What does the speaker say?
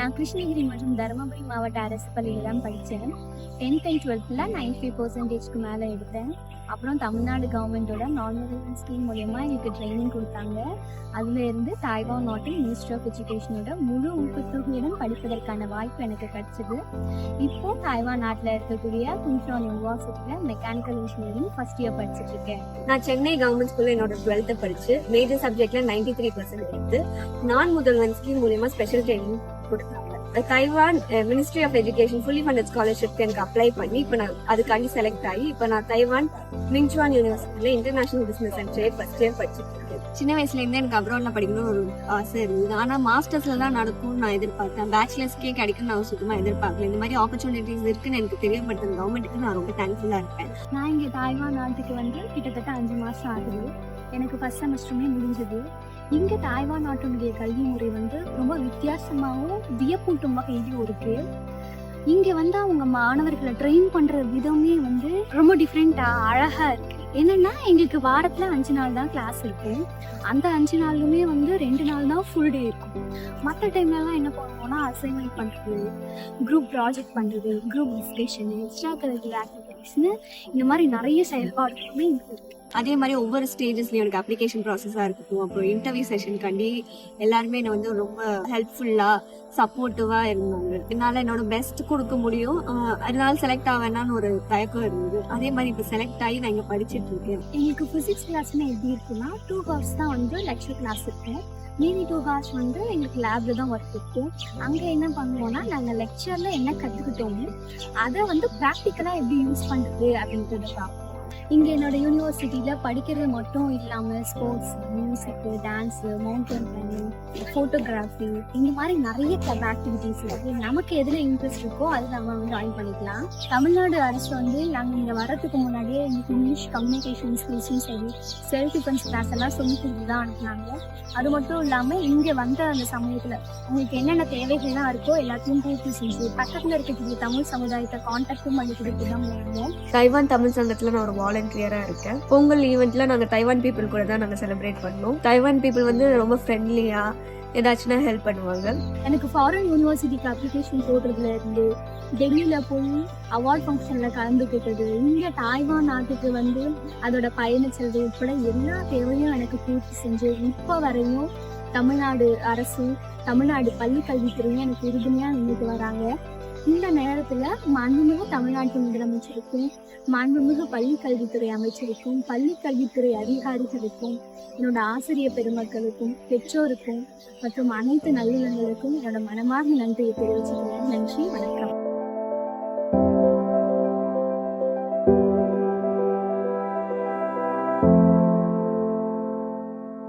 நான் கிருஷ்ணகிரி மற்றும் தருமபுரி மாவட்ட அரசு பள்ளியில் தான் படித்தேன் டென்த் அண்ட் டுவெல்த்தில் நைன்டி ஃபைவ் பர்சன்டேஜ்க்கு மேலே எடுத்தேன். அப்புறம் தமிழ்நாடு கவர்மெண்ட்டோட நார்மல் ஸ்கீம் மூலயமா எனக்கு ட்ரைனிங் கொடுத்தாங்க. அதுலேருந்து தாய்வான் நாட்டின் மினிஸ்ட்ரி ஆஃப் எஜுகேஷனோட முழு ஊக்கத்தொகையுடன் படிப்பதற்கான வாய்ப்பு எனக்கு கிடச்சிது. இப்போ தாய்வான் நாட்டில் இருக்கக்கூடிய குன்ஃபான் யூனிவர்சிட்டியில் மெக்கானிக்கல் இன்ஜினியரிங் ஃபர்ஸ்ட் இயர் படிச்சுட்டு இருக்கேன். நான் சென்னை கவர்மெண்ட் ஸ்கூலில் என்னோட டுவெல்த்தை படிச்சு மேஜர் சப்ஜெக்ட்ல நைன்டி த்ரீ பர்சன்ட் எடுத்து நான் முதல்வன் ஸ்கீம் மூலயமா ஸ்பெஷல் ட்ரைனிங் கொடுத்தாங்க. Taiwan ministry of education fully funded ஸ்காலர்ஷிப்க்கு எனக்கு அப்ளை பண்ணி இப்போ நான் அதுக்காண்டி செலக்ட் ஆகி இப்போ நான் தைவான் மிங்சுவான் யூனிவர்சிட்டியில international business centre first year படிச்சுட்டு இருக்கேன் சின்ன வயசுல இருந்தே எனக்கு அப்ராட்ல படிக்கணும்னு ஒரு ஆசை இருந்தது. ஆனா மாஸ்டர்ஸ்ல தான் நடக்கும்னு நான் எதிர்பார்த்தேன். பேச்சுலர்ஸ்க்கே கிடைக்கும்னு நான் சுத்தமா எதிர்பார்க்கல. இந்த மாதிரி ஆப்பர்ச்சுனிட்டிஸ் இருக்குன்னு எனக்கு தெரியப்படுத்துற கவர்மெண்ட்டுக்கு நான் ரொம்ப தேங்க்ஃபுல்லா இருப்பேன். நான் இங்கே தாய்வான் நாட்டுக்கு வந்து கிட்டத்தட்ட அஞ்சு மாதம் ஆகுது. எனக்கு ஃபர்ஸ்ட் செமஸ்டருமே முடிஞ்சது. இங்கே தாய்வான் நாட்டினுடைய கல்வி முறை வந்து ரொம்ப வித்தியாசமாகவும் வியப்பூட்டும் வகையிலும் இருக்கு. இங்கே வந்து அவங்க மாணவர்களை ட்ரெயின் பண்ணுற விதமே வந்து ரொம்ப டிஃப்ரெண்ட்டாக அழகாக இருக்கு. என்னன்னா எங்களுக்கு வாரத்தில் அஞ்சு நாள் தான் கிளாஸ் இருக்கு. அந்த அஞ்சு நாளுமே வந்து ரெண்டு நாள் தான் ஃபுல் டே இருக்கும். மற்ற டைம்லலாம் என்ன பண்ணுவோம்னா அசைன்மெண்ட் பண்ணுறது குரூப் ப்ராஜெக்ட் பண்ணுறது குரூப் டிஸ்கஷன் எக்ஸ்ட்ரா கரிக்குலர் ஆக்டிவிட்டிஸ்னு இந்த மாதிரி நிறைய செயல்பாடுகளுமே இங்கே இருக்கு. அதே மாதிரி ஒவ்வொரு ஸ்டேஜஸ்லயும் எனக்கு அப்ளிகேஷன் ப்ராசஸா இருக்கட்டும். அப்புறம் இன்டர்வியூ செஷனுக்காண்டி எல்லாருமே என்னை வந்து ரொம்ப ஹெல்ப்ஃபுல்லா சப்போர்ட்டிவா இருந்தாங்க. என்னால என்னோட பெஸ்ட் கொடுக்க முடியும். அதனால செலக்ட் ஆவேனான்னு ஒரு தயக்கம் இருந்தது. அதே மாதிரி இப்போ செலக்ட் ஆகி நான் இங்க படிச்சிட்டு இருக்கேன். எங்களுக்கு ஃபிசிக்ஸ் கிளாஸ்னா எப்படி இருக்குன்னா டூ ஹவர்ஸ் தான் வந்து லெக்சர் கிளாஸ் இருக்கும் மீதி டூ ஹவர்ஸ் வந்து எங்களுக்கு லேப்ல தான் ஒர்க் இருக்கும் அங்கே என்ன பண்ணுவோம்னா நாங்கள் லெக்சரில் என்ன கற்றுக்கிட்டோமோ அதை வந்து ப்ராக்டிக்கலாக எப்படி யூஸ் பண்ணுறது அப்படின்றது தான் இங்கே என்னோட யூனிவர்சிட்டியில் படிக்கிறது மட்டும் இல்லாமல் sports music dance mountain climbing photography இந்த மாதிரி நிறைய கிளப் ஆக்டிவிட்டீஸ் இருக்குது நமக்கு எதில் இன்ட்ரெஸ்ட் இருக்கோ அது நம்ம வந்து ஜாயின் பண்ணிக்கலாம். தமிழ்நாடு அரசு வந்து நாங்கள் இங்கே வரதுக்கு முன்னாடியே எங்களுக்கு இங்கிலீஷ் கம்யூனிகேஷன் ஸ்கில்ஸும் சரி செல்ஃப் டிஃபென்ஸ் கிளாஸ் எல்லாம் சொல்லி கொடுத்து தான் அனுப்புனாங்க. அது மட்டும் இல்லாமல் இங்கே வந்த அந்த சமயத்தில் உங்களுக்கு என்னென்ன தேவைகள்லாம் இருக்கோ எல்லாத்தையும் பூர்த்தி செஞ்சு பக்கத்தில் இருக்கக்கூடிய தமிழ் சமுதாயத்தை கான்டாக்டும் பண்ணி கொடுத்து தான் தைவான் தமிழ் சங்கத்தில் நான் ஒரு வாலண்டியரா இருக்கேன். பொங்கல் ஈவெண்ட்ல நாங்க தைவான் பீப்புள் கூட தான் நாங்க செலிப்ரேட் பண்ணோம். தைவான் பீப்புள் வந்து ரொம்ப ஃப்ரெண்ட்லியா ஏதாச்சும்னா ஹெல்ப் பண்ணுவாங்க. எனக்கு ஃபாரின் யூனிவர்சிட்டிக்கு அப்ளிகேஷன் போடுறதுல இருந்து டெல்லியில் போய் அவார்ட் ஃபங்க்ஷனில் கலந்துக்கிட்டது இங்கே தாய்வான் நாட்டுக்கு வந்து அதோட பயணச்செல்வி உட்பட எல்லா தேவையும் எனக்கு பூர்த்தி செஞ்சு இப்போ வரையும் தமிழ்நாடு அரசு தமிழ்நாடு பள்ளி கல்வித்துறையும் எனக்கு உறுதுணையாக நின்றுட்டு வராங்க. இந்த நேரத்தில் மாண்புமிகு தமிழ்நாட்டு முதலமைச்சருக்கும் மாண்புமிகு பள்ளி கல்வித்துறை அமைச்சருக்கும் பள்ளி கல்வித்துறை அதிகாரிகளுக்கும் என்னோட ஆசிரியர் பெருமக்களுக்கும் பெற்றோருக்கும் மற்றும் அனைத்து நல்லுள்ளங்களுக்கும் என்னோட மனமார்ந்த நன்றியை தெரிவிச்சுக்கிறேன். நன்றி வணக்கம்.